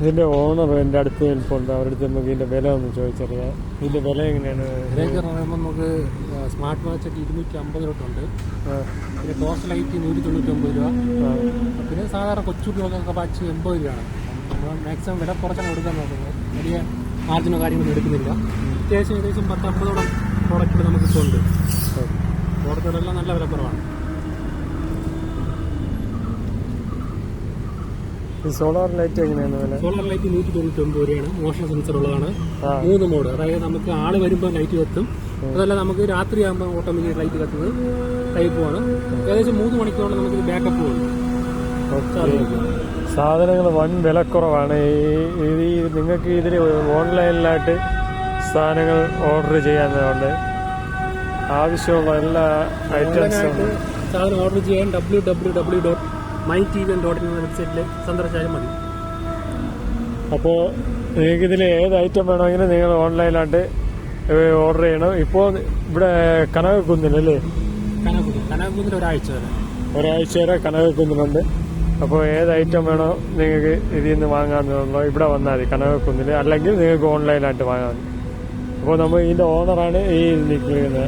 ഇതിന്റെ ഓണർ എന്റെ അടുത്ത് നിൽപ്പുണ്ട്. അവരുടെ അടുത്ത് നമുക്ക് ഇതിന്റെ വില ഒന്ന് ചോദിച്ചറിയാം. ഇതിന്റെ വില എങ്ങനെയാണ്? ഇതിലേക്ക് പറയുമ്പോൾ നമുക്ക് സ്മാർട്ട് വാച്ച് ഒക്കെ ഇരുന്നൂറ്റി അമ്പത് തൊട്ടുണ്ട് പിന്നെ ടോർച്ച് ലൈറ്റ് നൂറ്റി തൊണ്ണൂറ്റി ഒമ്പത് രൂപ പിന്നെ സാധാരണ കൊച്ചുകുട്ടികൾക്കൊക്കെ വാച്ച് എൺപത് രൂപയാണ്. നമ്മൾ മാക്സിമം വില കുറച്ചാണ് കൊടുക്കാൻ നോക്കുന്നത്. വലിയ മാർജിനോ കാര്യങ്ങളൊന്നും എടുക്കുന്നില്ല. അത്യാവശ്യം ഏകദേശം പത്ത് അമ്പതോളം പ്രോഡക്റ്റുകൾ നമുക്ക് ഇപ്പോൾ ഉണ്ട്. പ്രോഡക്റ്റുകളെല്ലാം നല്ല വില ഈ സോളാർ ലൈറ്റ് എങ്ങനെയാണ് വില? സോളാർ ലൈറ്റ് നൂറ്റി തൊണ്ണൂറ്റി ഒമ്പത് രൂപയാണ്. മോഷൻ സെൻസർ ഉള്ളതാണ്. മൂന്ന് മോഡ്. അതായത് നമുക്ക് ആൾ വരുമ്പോൾ ലൈറ്റ് കത്തും. അതല്ല നമുക്ക് രാത്രി ആകുമ്പോൾ ഓട്ടോമാറ്റിക് ലൈറ്റ് കത്തുന്നത് ടൈപ്പുമാണ് ഏകദേശം മൂന്ന് മണിക്കൂറോളം നമുക്ക് ബാക്കപ്പ് ഉണ്ട്. സാധനങ്ങൾ വൻ വിലക്കുറവാണ്. ഈ നിങ്ങൾക്ക് ഇതിൽ ഓൺലൈനിലായിട്ട് സാധനങ്ങൾ ഓർഡർ ചെയ്യാവുന്നതുകൊണ്ട് ആവശ്യമുള്ള എല്ലാ ഐറ്റംസും സാധനം ഓർഡർ ചെയ്യാൻ W W W dot my T V dot in വെബ്സൈറ്റിൽ സന്ദർശിച്ചാലും മതി. അപ്പോൾ നിങ്ങൾക്ക് ഇതിൽ ഏത് ഐറ്റം വേണമെങ്കിലും നിങ്ങൾ ഓൺലൈനായിട്ട് ഓർഡർ ചെയ്യണം. ഇപ്പോൾ ഇവിടെ കനകക്കുന്നിലല്ലേ? കനകക്കുന്നിൽ. കനകുന്നിൽ ഒരാഴ്ച വരെ. ഒരാഴ്ച വരെ കനകക്കുന്നിലുണ്ട്. അപ്പോൾ ഏത് ഐറ്റം വേണോ നിങ്ങൾക്ക് ഇതിൽ നിന്ന് വാങ്ങാമെന്നുള്ളോ ഇവിടെ വന്നാൽ മതി കനകക്കുന്നിൽ അല്ലെങ്കിൽ നിങ്ങൾക്ക് ഓൺലൈനായിട്ട് വാങ്ങാം അപ്പോൾ നമ്മൾ ഇതിന്റെ ഓണറാണ് ഈ നിൽക്കുന്നത്.